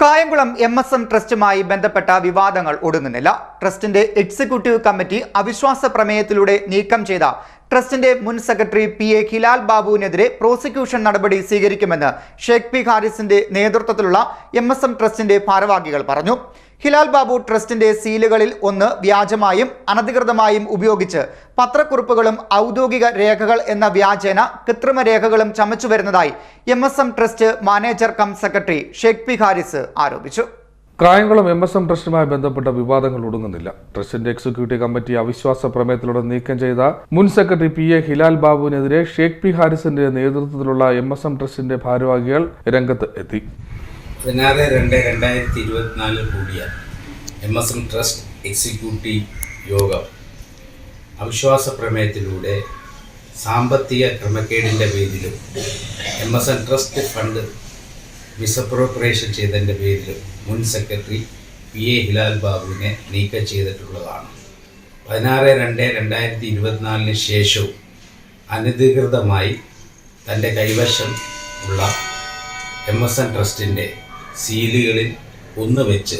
Kayamkulam M S M ട്രസ്റ്റുമായി ബന്ധപ്പെട്ട വിവാദങ്ങൾ ഒടുങ്ങുന്നില്ല. ട്രസ്റ്റിന്റെ എക്സിക്യൂട്ടീവ് കമ്മിറ്റി അവിശ്വാസ പ്രമേയത്തിലൂടെ നീക്കം ചെയ്ത ട്രസ്റ്റിന്റെ മുൻ സെക്രട്ടറി പി എ ഖിലാൽ ബാബുവിനെതിരെ പ്രോസിക്യൂഷൻ നടപടി സ്വീകരിക്കുമെന്ന് ഷേഖ് പി ഹാരിസിന്റെ നേതൃത്വത്തിലുള്ള എം എസ് എം ട്രസ്റ്റിന്റെ ഭാരവാഹികൾ പറഞ്ഞു. ഹിലാൽ ബാബു ട്രസ്റ്റിന്റെ സീലുകളിൽ ഒന്ന് വ്യാജമായും അനധികൃതമായും ഉപയോഗിച്ച് പത്രക്കുറിപ്പുകളും ഔദ്യോഗിക രേഖകൾ എന്ന വ്യാജേന കൃത്രിമ രേഖകളും ചമച്ചു വരുന്നതായി M S M trust manager cum secretary Sheikh P Haris ആരോപിച്ചു. കായംകുളം എം എസ് എം ട്രസ്റ്റുമായി ബന്ധപ്പെട്ട വിവാദങ്ങൾ ഒടുങ്ങുന്നില്ല. ട്രസ്റ്റിന്റെ എക്സിക്യൂട്ടീവ് കമ്മിറ്റി അവിശ്വാസ പ്രമേയത്തിലൂടെ നീക്കം ചെയ്ത മുൻ സെക്രട്ടറി പി എ ഹിലാൽ ബാബുവിനെതിരെ ഷേഖ് പി ഹാരിസിന്റെ നേതൃത്വത്തിലുള്ള എം എസ് എം ട്രസ്റ്റിന്റെ ഭാരവാഹികൾ രംഗത്ത് എത്തി. പതിനാറ് രണ്ട് രണ്ടായിരത്തി ഇരുപത്തിനാലിൽ കൂടിയ M S M trust executive യോഗം അവിശ്വാസ പ്രമേയത്തിലൂടെ സാമ്പത്തിക ക്രമക്കേടിന്റെ പേരിലും M S M trust fund misappropriation ചെയ്തതിന്റെ പേരിലും മുൻ സെക്രട്ടറി പി എ ഹിലാൽ ബാബുവിനെ നീക്കം ചെയ്തിട്ടുള്ളതാണ്. പതിനാറ് രണ്ട് രണ്ടായിരത്തി ഇരുപത്തിനാലിന് ശേഷവും അനധികൃതമായി തന്റെ കൈവശം ഉള്ള എം എസ് എൻ ട്രസ്റ്റിന്റെ സീലുകളിൽ ഒന്ന് വെച്ച്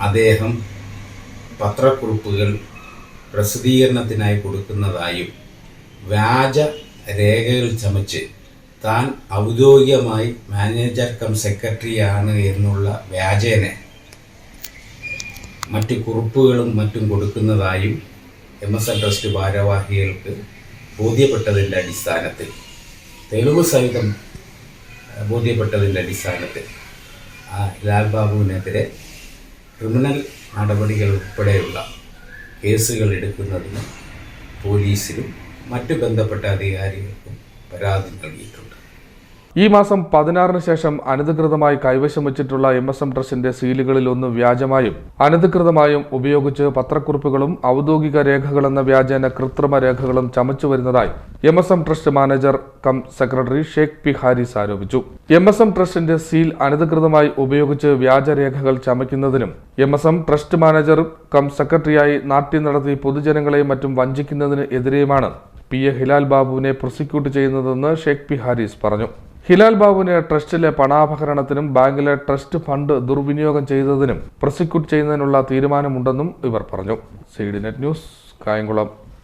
അദ്ദേഹം പത്രക്കുറിപ്പുകൾ പ്രസിദ്ധീകരണത്തിനായി കൊടുക്കുന്നതായും വ്യാജ രേഖകൾ ചമച്ച് താൻ ഔദ്യോഗികമായി മാനേജർ കം സെക്രട്ടറിയാണ് എന്നുള്ള വ്യാജേന മറ്റ് കുറിപ്പുകളും മറ്റും കൊടുക്കുന്നതായും എം എസ് എൻ ട്രസ്റ്റ് ഭാരവാഹികൾക്ക് ബോധ്യപ്പെട്ടതിന്റെ അടിസ്ഥാനത്തിൽ തെളിവ് സഹിതം ബോധ്യപ്പെട്ടതിന്റെ അടിസ്ഥാനത്തിൽ. ലാൽ ബാബുവിനെതിരെ ക്രിമിനൽ നടപടികൾ ഉൾപ്പെടെയുള്ള കേസുകൾ എടുക്കുന്നതിന് പോലീസിലും മറ്റു ബന്ധപ്പെട്ട അധികാരികൾക്കും പരാതി നൽകിയിട്ടുണ്ട്. ഈ മാസം പതിനാറിന് ശേഷം അനധികൃതമായി കൈവശം വെച്ചിട്ടുള്ള എം എസ് എം ട്രസ്റ്റിന്റെ സീലുകളിൽ ഒന്ന് വ്യാജമായും അനധികൃതമായും ഉപയോഗിച്ച് പത്രക്കുറിപ്പുകളും ഔദ്യോഗിക രേഖകളെന്ന വ്യാജേന കൃത്രിമ രേഖകളും ചമച്ചു വരുന്നതായി M S M trust manager cum secretary Sheikh P Haris ആരോപിച്ചു. എം എസ് എം ട്രസ്റ്റിന്റെ സീൽ അനധികൃതമായി ഉപയോഗിച്ച് വ്യാജരേഖകൾ ചമയ്ക്കുന്നതിനും M S M trust manager cum സെക്രട്ടറിയായി നാട്യം നടത്തി പൊതുജനങ്ങളെയും മറ്റും വഞ്ചിക്കുന്നതിന് എതിരെയുമാണ് പി എ ഹിലാൽ ബാബുവിനെ പ്രോസിക്യൂട്ട് ചെയ്യുന്നതെന്ന് ഷേഖ് പി ഹാരിസ് പറഞ്ഞു. ഹിലാൽ ബാബുവിനെ ട്രസ്റ്റിലെ പണാപഹരണത്തിനും ബാങ്കിലെ ട്രസ്റ്റ് ഫണ്ട് ദുർവിനിയോഗം ചെയ്തതിനും പ്രോസിക്യൂട്ട് ചെയ്യുന്നതിനുള്ള തീരുമാനമുണ്ടെന്നും ഇവർ പറഞ്ഞു. C news Kayamkulam.